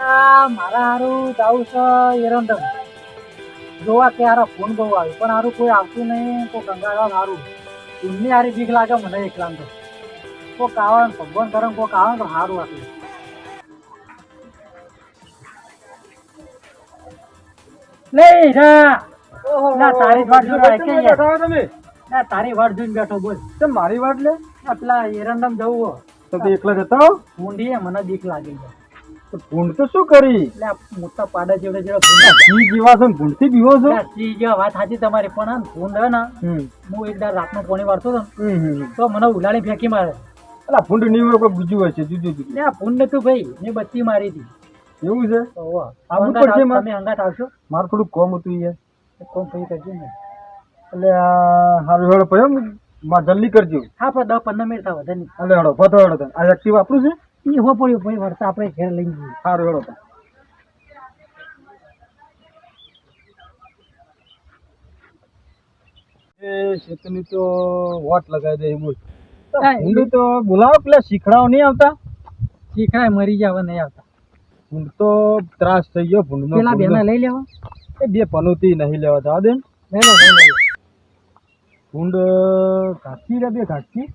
મારા હારું જાવું છે એરંડમ જોવા કે હારો ફોન બહુ આવ્યો પણ હારું કોઈ આવતું નહીં તો કંગાળા હારું. એમની હારી બીક લાગે મને એકલા તો કોક આવે ભગવાન કરે કોક આવે તો સારું આટલું લે રા ના તારી વાટ જોઈને તમે ના તારી વાટ જોઈને બેઠો બોલ. તો મારી વાત લે? પેલા એરંડમ જવું. તો એકલા જતો મુંડીએ ઊંડીએ મને બીક લાગી તો ભૂંડ તો શું કરી? એટલે મોટા પાડા જેવડે જેવડે જી જીવા છો ભૂંડથી બીવો છો? ના, સી જેવા વાત સાચી તમારી પણ આ ભૂંડ હે ને હું એક રાત રાતનો પોણી વાળતો હતો તો મને ઉલાળી ફેંકી મારે. અલા ભૂંડની કોઈ બીજું હોય છે જુજુ જુદું. એટલે ભૂંડ નતું ભાઈ મેં બત્તી મારી હતી. એવું છે? તો આવ- મારે. તમે અંગાત આવશો? મારું થોડું કોમ હતું યાર કોમ થઈ કરજો ને. એટલે આ હારું હેડો એમ માં જલ્દી કરજો. હા પણ દસ પંદર મિનિટ થાય વધારે નહીં. એટલે હેડો પતો હેડો આ એક્ટિવ આપણું છે? એ હો પડ્યું ભાઈ વળતા આપણે ઘેર લઈ જઈએ. સારું હેડો તને શેતની તો વોટ લગાવી દે બોલ હા, તો બોલાવો પેલા શીખડાઓ નહીં આવતા? શીખડાય મરી જાવ નહીં આવતા. ઊંડ તો ત્રાસ થઈ ગયો ભૂંડનો પેલા બેના. લઈ લેવા. એ બે પનોતી નહીં લેવા દે ને. લઈ લો લઈ લો. ભૂંડ ઘાટકી રે બે ઘાટકી.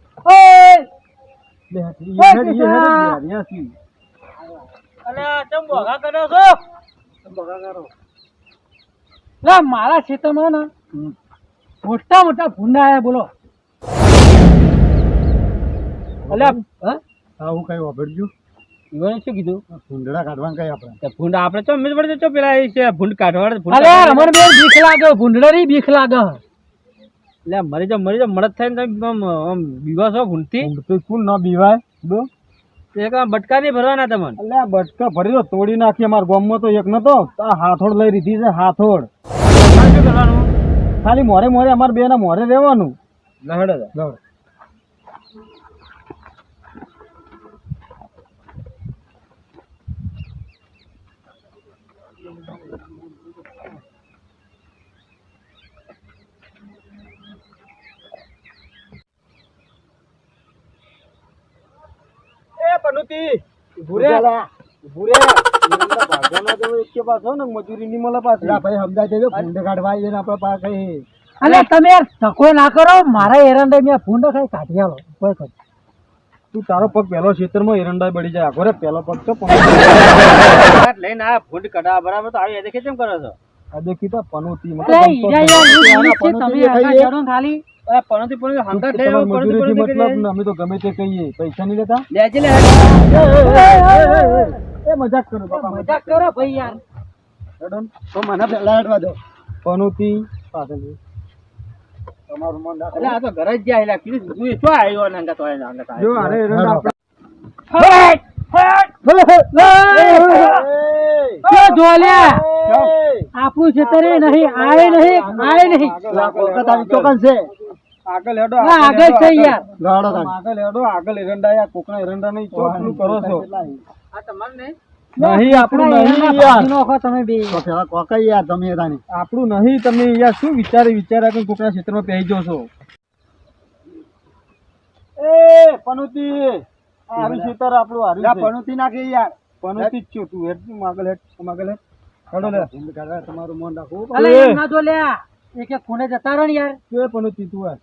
મારા ખેતરમાં ને મોટા મોટા ભૂંડા આયા બોલો. અલ્યા હા? કઈ વાપરજો. ઈવોને શું કીધું? ભૂંડડા કાઢવાનું કઈ આપણે. ભૂંડા આપડે આપણે ચો મિલ પડે ચો પેલા એ છે ભૂંડ કાઢવા ભૂંડ અલ્યા અમને બે બીક લાગે ભૂંડડાની બીખ લાગે. લે મરી જાવ મરી જાવ મળત થઈને તમે આમ બીવા છો ભૂંડથી ભૂંડ કુલ ન બીવાય? બો. એક બટકા નહીં ભરવાના તમને? એટલે આ બટકા ભરી દો તોડી નાખી અમારા ગામમાં તો એક નતો. આ હાથોડ લઈ લીધી છે હાથોડ. શું કરવાનું? ખાલી મોરે મોરે અમારે બે ના મોરે રહેવાનું. લહડો તો. લવડ. એ પનુતી ઊભું રે ઊભું રે એમના ભાગવાના તો એકે પાછો ને મજૂરી ની મળે પાછી ભાઈ સમજાય દેજો ભૂંડ કાઢવા આવીએ ને આપણે પાસે અલ્યા તમે યાર ધક્કો ના કરો મારા એરંડે મેં ભૂંડો ખાઈ કાઢી આલો. કોઈ કોઈ તું તારો પગ પહેલો ખેતરમાં એરંડા બળી જાય. આખો રે પહેલો પગ તો લઈને આ ભૂંડ કઢાવા બરાબર તો આવી દેખે કેમ કરો છો? દેખી પનોતી તમે આગળ ખાલી. મતલબ અમે તો ગમે તે કહીએ. પૈસા નહીં લેતા? લેજે લે એ મજાક કરો બાપા મજાક કરો. ભાઈ યાર. હેડો તો મને પહેલા હેડવા દો. પનોતી પાછળ તમારું મન રાખો. એટલે આ તો ઘરે જ જાય એટલે કીધું તું શું આવ્યો ને જો અરે આપણે એ નહીં આવે નહીં આય નહીં. આગળ હેડો આગળ છે યાર. આગળ. હેડો આગળ એરંડા યાર કોકના એરંડા નહીં ચોટલું કરો છો. આ તમારે નહીં નહીં આપણું નહીં યાર. તમે બે. આપણું નહીં તમે યાર શું વિચારે વિચાર્યા કે કોકના ક્ષેત્રમાં પહેરી જો છો? એ પનુતી! હારું ખેતર આપણું હારું છે. પણુતી નાખે યાર. પણુતી જ છું તું હેડ આગળ હેડ માગલ હેડ. હેડો લે. તમારું મોન રાખો. અલે ના ના લે એક એક ખૂણે જતા રહો ને યાર. કે પણુતી તું આ.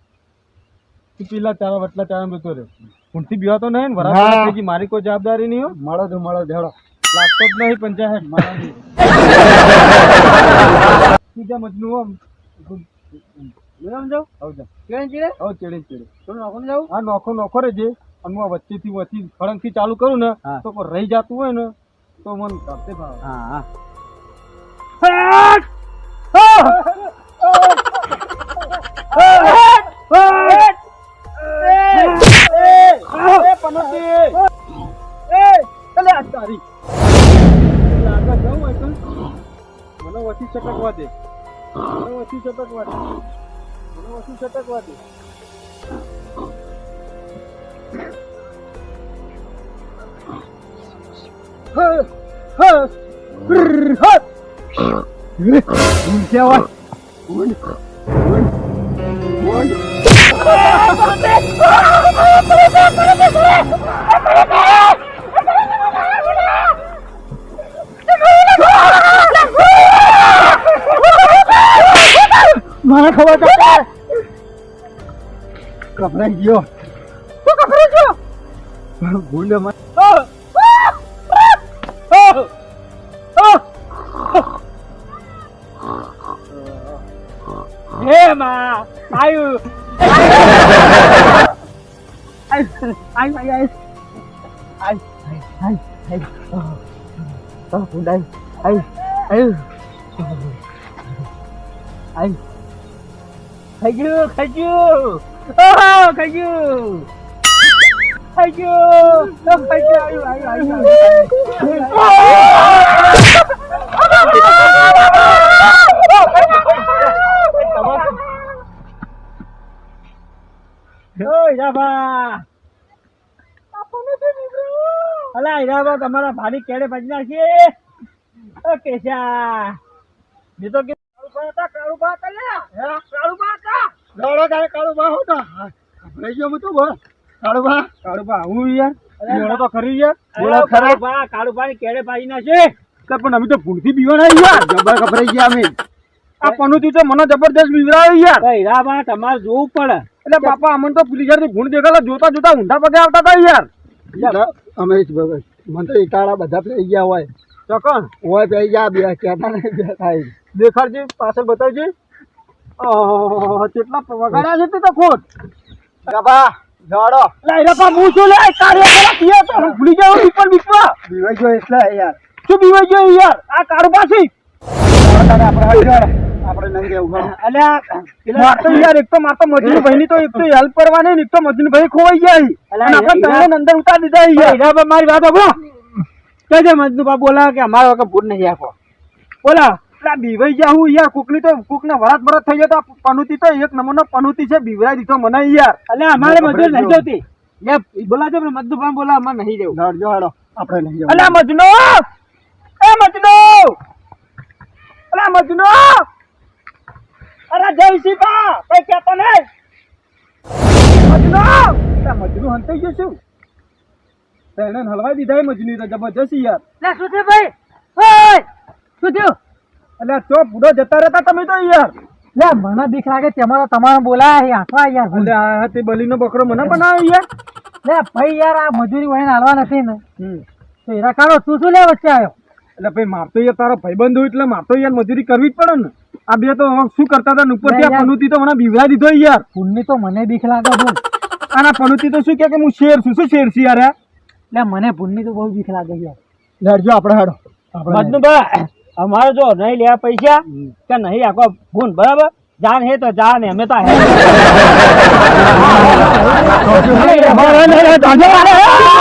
તું પેલા ચારા વટલા ચારા જતો રે ખૂણથી બીવા તો નહીં ને ગઈ મારી કોઈ જવાબદારી નહીં હો. મળો તો મળો ધેડો લાગતો જ નહીં પંચાયત. મારા જા મજનુ હો લેવા જાવ આવ જા. કેમ ચીડે? આવ ચેડે ચેડે. તો નોખો જાવ હા નોખો નોખો રે જે અને હું વચ્ચેથી વચ્ચે ખડંગથી ચાલુ કરું ને. તો કોઈ રહી જતું હોય ને તો મન કરતે ભાવ. હા મને વચ્ચે છટકવા દે મને વચ્ચે છટકવા દે મને વચ્ચે છટકવા દે Gel var. ભૂલે મને હે માં આયુ આયુ આયુ ખાઈ ગયું ખાઈ ગયું ઓહો ખાઈ ગયું ખાઈ ગયું તો ખાઈ ગયું આયુ આયુ આયુ ઓય રાબા અલા હીરાબા તમારા ભાડી કેડે બાજી નાખીએ. ઓકે કેશા. મેં તો કે હતા કલ્યા કાળુબા હતા. કાળુ બા હોતો. કપડાઈ ગયો હું તો બોલ. કાળુ બા કાળુ હું યાર બોલો તો ખરી યાર. બોલો ખરા. બા કાળુ ની કેડે પાડી નાખે કે પણ અમે તો ભૂલથી બીવાના યાર. જબર કપડાઈ ગયા અમે. આ પનુતી તો મને જબરદસ્ત બીવરાયો યાર. રા બા તમારે જોવું પડે. એટલે બાપા અમને તો પુલિસથી ભૂણ દેખાડો જોતા જોતા ઊંધા પગે આવતા હતા યાર. અમે મને તો ઇટાળા બધા પી ગયા હોય. ચોકન હોય ભાઈ ગયા બે કહેતા ને બે થાય. દેખાડજે પાછળ બતાવજે. કેટલા વગાડ્યા છે તે તો ખોટ. બાબા દોડો લાયરા પા હું લે કાર્ય તો. હું ભૂલી જાઉં ઉપર બીચમાં બીવાઈ ગયો એટલે યાર. શું બીવાઈ ગયો યાર? આ કાળુ પાછી. આપણે હળી જાય. આપણે નહીં રહેવું ઘણું. અલ્યા માર તો યાર એક તો માર મજનુ ભાઈ તો એક તો હેલ્પ કરવાની ને એક તો મજનુ ભાઈ ખોવાઈ ગયા. અને આપણે હીરા- અંદર ઉતારી દીધા યાર. મારી વાત આપો કેજે મજનુ બા બોલા કે અમારો વખત ભૂલ નહીં આપો બોલા પેલા બીવાઈ ગયા હું યાર. કુકની તો કુકને વરાત બરાત થઈ જતા પનુતી તો એક નંબરનો પનુતી છે. બીવરાઈ દીધો મને યાર. એટલે અમારે મજૂર નહીં જોતી. લે બોલા છે પણ મજનુ પણ બોલા અમારે નહીં જવું. દોડજો હાડો. આપણે નહીં જવું. અલા મજનો! એ મજનો! અલા મજનો! અરે જય શિવા કઈ કેતો નહીં. મજનો! અલ્યા મજનુ હંતાઈ ગયો શું તેને હલવાઈ દીધા મજની તો જબરજસ્ત યાર. લે થયું ભાઈ? ઓય! શું થયું તો પૂડો જતા રહેતા તમે તો યાર. લે મને બીક લાગે તમારો તમારો બોલા છે આંખવા યાર અલ્યા આ તે બલીનો બકરો મને બનાવ્યો યાર. લે ભાઈ યાર આ મજૂરી વહીને હાલવા નથી ને. તો એરા કાઢો તું શું લે વચ્ચે આવ્યો? એટલે ભાઈ માર તો યાર તારો ભાઈબંધ હોય એટલે માર તો યાર મજૂરી કરવી જ પડે ને. આ બે તો શું કરતા હતા? ઉપરથી આ પનુતી તો મને બીવડા દીધો યાર. પુણ્ય તો મને બીક લાગે બોલ આના પનુતી તો શું કે હું શેર છું શું શેર છું યાર? લે મને પુણ્ય તો બહુ બીક લાગે યાર. લડજો આપણે હાડો. આપણે બા અમારે જો નહીં લેવા પૈસા કે નહીં આખો ભૂન બરાબર? જાન હે તો જાન અમે તો હા.